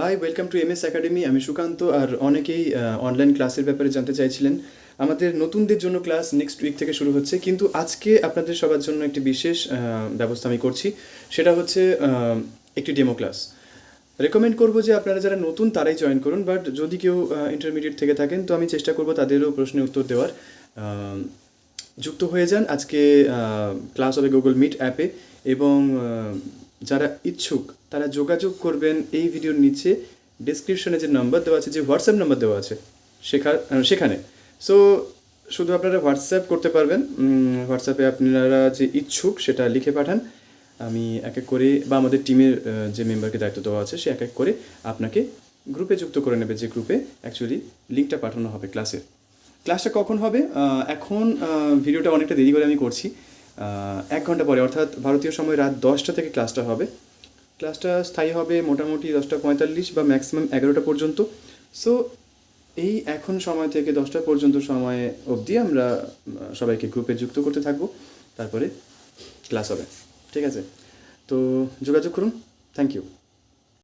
Hi welcome to M S academy আমি সুকান্ত আর অনেকেই online ক্লাসের ব্যাপারে জানতে চাইছিলেন। আমাদের নতুনদের জন্য ক্লাস নেক্সট উইক থেকে শুরু হচ্ছে, কিন্তু আজকে আপনাদের সবার জন্য একটি বিশেষ ব্যবস্থা আমি করছি। সেটা হচ্ছে একটি ডেমো ক্লাস রেকমেন্ড করব যে আপনারা যারা নতুন তারাই জয়েন করুন বাট যদি কেউ ইন্টারমিডিয়েট থেকে থাকেন, তো আমি চেষ্টা করব তাদেরও প্রশ্নের উত্তর দেওয়ার। যুক্ত হয়ে যান। আজকে ক্লাস হবে গুগল মিট অ্যাপে এবং যারা ইচ্ছুক, তারা যোগাযোগ করবেন এই ভিডিওর নিচে ডিসক্রিপশনে যে নাম্বার দেওয়া আছে, যে হোয়াটসঅ্যাপ নাম্বার দেওয়া আছে সেখা সেখানে। সো শুধু আপনারা হোয়াটসঅ্যাপ করতে পারবেন। হোয়াটসঅ্যাপে আপনারা যে ইচ্ছুক, সেটা লিখে পাঠান। আমি এক এক করে, বা আমাদের টিমের যে মেম্বারকে দায়িত্ব দেওয়া আছে, সে এক এক করে আপনাকে গ্রুপে যুক্ত করে নেবে। যে গ্রুপে অ্যাকচুয়ালি লিঙ্কটা পাঠানো হবে ক্লাসের ক্লাসটা কখন হবে? এখন ভিডিওটা অনেকটা দেরি করে আমি করছি। এক ঘণ্টা পরে, অর্থাৎ ভারতীয় সময় রাত দশটা থেকে ক্লাসটা হবে। ক্লাসটা স্থায়ী হবে মোটামুটি দশটা পঁয়তাল্লিশ বা ম্যাক্সিমাম এগারোটা পর্যন্ত। সো এই এখন সময় থেকে দশটা পর্যন্ত সময়ে অবধি আমরা সবাইকে গ্রুপে যুক্ত করতে থাকব। তারপরে ক্লাস হবে। ঠিক আছে? তো যোগাযোগ করুন। Thank you